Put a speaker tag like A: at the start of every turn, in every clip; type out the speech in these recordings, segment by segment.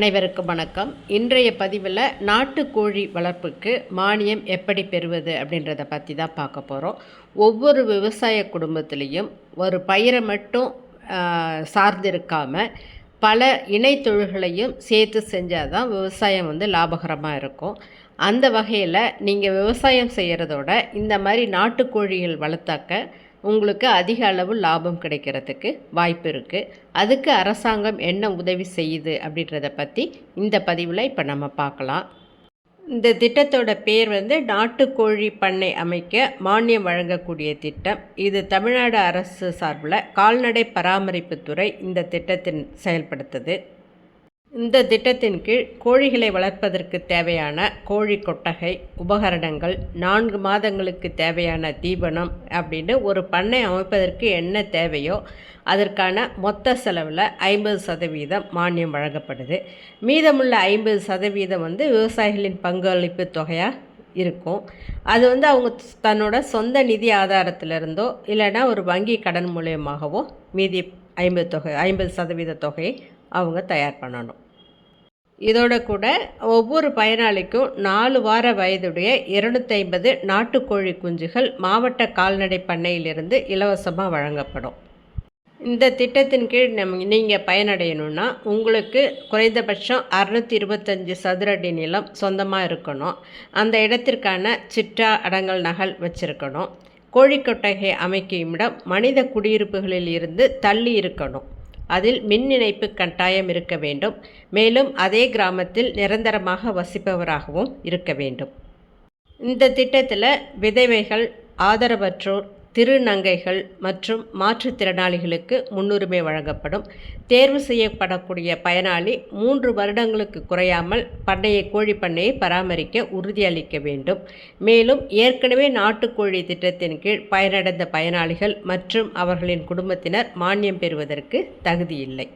A: அனைவருக்கும் வணக்கம். இன்றைய பதிவில் நாட்டுக்கோழி வளர்ப்புக்கு மானியம் எப்படி பெறுவது அப்படின்றத பற்றி தான் பார்க்க போகிறோம் ஒவ்வொரு விவசாய குடும்பத்திலையும் ஒரு பயிரை மட்டும் சார்ந்திருக்காமல் பல இணை தொழில்களையும் சேர்த்து செஞ்சால் தான் விவசாயம் வந்து லாபகரமாக இருக்கும். அந்த வகையில் நீங்கள் விவசாயம் செய்கிறதோட இந்த மாதிரி நாட்டுக்கோழிகள் வளர்த்தாக்க உங்களுக்கு அதிக அளவு லாபம் கிடைக்கிறதுக்கு வாய்ப்பு இருக்குது அதுக்கு அரசாங்கம் என்ன உதவி செய்யுது அப்படின்றத பற்றி இந்த பதிவில் இப்போ நம்ம பார்க்கலாம். இந்த திட்டத்தோட பேர் வந்து நாட்டுக்கோழி பண்ணை அமைக்க மானியம் வழங்கக்கூடிய திட்டம். இது தமிழ்நாடு அரசு சார்பில் கால்நடை பராமரிப்புத்துறை இந்த திட்டத்தின் செயல்படுத்துது. இந்த திட்டத்தின் கீழ் கோழிகளை வளர்ப்பதற்கு தேவையான கோழி கொட்டகை உபகரணங்கள் நான்கு மாதங்களுக்கு தேவையான தீவனம் அப்படின்னு ஒரு பண்ணை அமைப்பதற்கு என்ன தேவையோ அதற்கான மொத்த செலவில் ஐம்பது சதவீதம் மானியம் வழங்கப்படுது. மீதமுள்ள ஐம்பது சதவீதம் வந்து விவசாயிகளின் பங்களிப்பு தொகையாக இருக்கும். அது வந்து அவங்க தன்னோட சொந்த நிதி ஆதாரத்திலிருந்தோ இல்லைன்னா ஒரு வங்கி கடன் மூலியமாகவோ மீதி ஐம்பது தொகை ஐம்பது சதவீத தொகையை அவங்க தயார் பண்ணணும். இதோட கூட ஒவ்வொரு பயனாளிக்கும் நாலு வார வயதுடைய இருநூத்தைம்பது நாட்டுக்கோழி குஞ்சுகள் மாவட்ட கால்நடை பண்ணையிலிருந்து இலவசமாக வழங்கப்படும். இந்த திட்டத்தின் கீழ் நம் நீங்கள் பயனடையணும்னா உங்களுக்கு குறைந்தபட்சம் அறுநூற்றி இருபத்தஞ்சி சதுர அடி நிலம் சொந்தமாக இருக்கணும். அந்த இடத்திற்கான சிற்றா அடங்கல் நகல் வச்சுருக்கணும். கோழிக்கொட்டகை அமைக்கும் இடம் மனித குடியிருப்புகளில் இருந்து தள்ளி இருக்கணும். அதில் மின் இணைப்பு கட்டாயம் இருக்க வேண்டும். மேலும் அதே கிராமத்தில் நிரந்தரமாக வசிப்பவராகவும் இருக்க வேண்டும். இந்த திட்டத்தில் விதவைகள் ஆதரவற்றோர் திருநங்கைகள் மற்றும் மாற்றுத்திறனாளிகளுக்கு முன்னுரிமை வழங்கப்படும். தேர்வு செய்யப்படக்கூடிய பயனாளி மூன்று வருடங்களுக்கு குறையாமல் பண்ணைய கோழி பண்ணையை பராமரிக்க உறுதியளிக்க வேண்டும். மேலும் ஏற்கனவே நாட்டுக்கோழி திட்டத்தின் கீழ் பயனடைந்த பயனாளிகள் மற்றும் அவர்களின் குடும்பத்தினர் மானியம் பெறுவதற்கு தகுதியில்லை.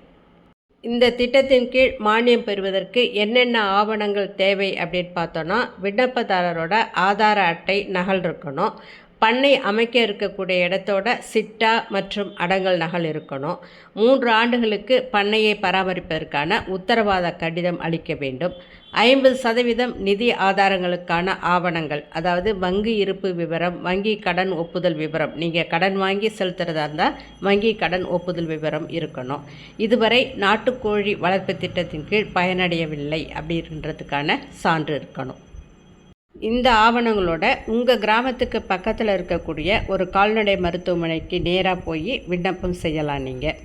A: இந்த திட்டத்தின் கீழ் மானியம் பெறுவதற்கு என்னென்ன ஆவணங்கள் தேவை அப்படின்னு பார்த்தோன்னா விண்ணப்பதாரரோட ஆதார அட்டை நகல் இருக்கணும். பண்ணை அமைக்க இருக்கக்கூடிய இடத்தோட சிட்டா மற்றும் அடங்கல் நகல் இருக்கணும். மூன்று ஆண்டுகளுக்கு பண்ணையை பராமரிப்பதற்கான உத்தரவாத கடிதம் அளிக்க வேண்டும். ஐம்பது சதவீதம் நிதி ஆதாரங்களுக்கான ஆவணங்கள் அதாவது வங்கி இருப்பு விவரம் வங்கி கடன் ஒப்புதல் விவரம். நீங்கள் கடன் வாங்கி செலுத்துறதா இருந்தால் வங்கி கடன் ஒப்புதல் விவரம் இருக்கணும். இதுவரை நாட்டுக்கோழி வளர்ப்பு திட்டத்தின் கீழ் பயனடையவில்லை அப்படின்றதுக்கான சான்று இருக்கணும். இந்த ஆவணங்களோட உங்கள் கிராமத்துக்கு பக்கத்தில் இருக்கக்கூடிய ஒரு கால்நடை மருத்துவமனைக்கு நேராக போய் விண்ணப்பம் செய்யலாம் நீங்கள்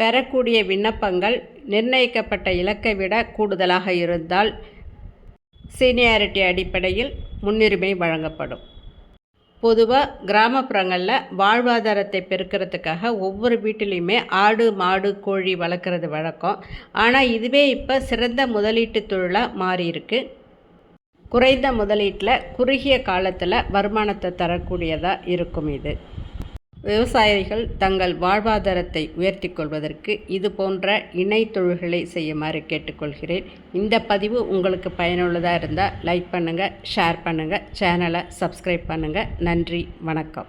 A: பெறக்கூடிய விண்ணப்பங்கள் நிர்ணயிக்கப்பட்ட இலக்கை விட கூடுதலாக இருந்தால் சீனியாரிட்டி அடிப்படையில் முன்னுரிமை வழங்கப்படும். பொதுவாக கிராமப்புறங்களில் வாழ்வாதாரத்தை பெருக்கிறதுக்காக ஒவ்வொரு வீட்டிலையுமே ஆடு மாடு கோழி வளர்க்குறது வழக்கம். ஆனால் இதுவே இப்போ சிறந்த முதலீட்டு தொழிலாக மாறியிருக்கு. குறைந்த முதலீட்டில் குறுகிய காலத்தில் வருமானத்தை தரக்கூடியதாக இருக்கும் இது. விவசாயிகள் தங்கள் வாழ்வாதாரத்தை உயர்த்தி கொள்வதற்கு இது போன்ற இணை தொழில்களை செய்யுமாறு கேட்டுக்கொள்கிறேன். இந்த பதிவு உங்களுக்கு பயனுள்ளதாக இருந்தால் லைக் பண்ணுங்கள் ஷேர் பண்ணுங்கள் சேனலை சப்ஸ்கிரைப் பண்ணுங்கள் நன்றி வணக்கம்.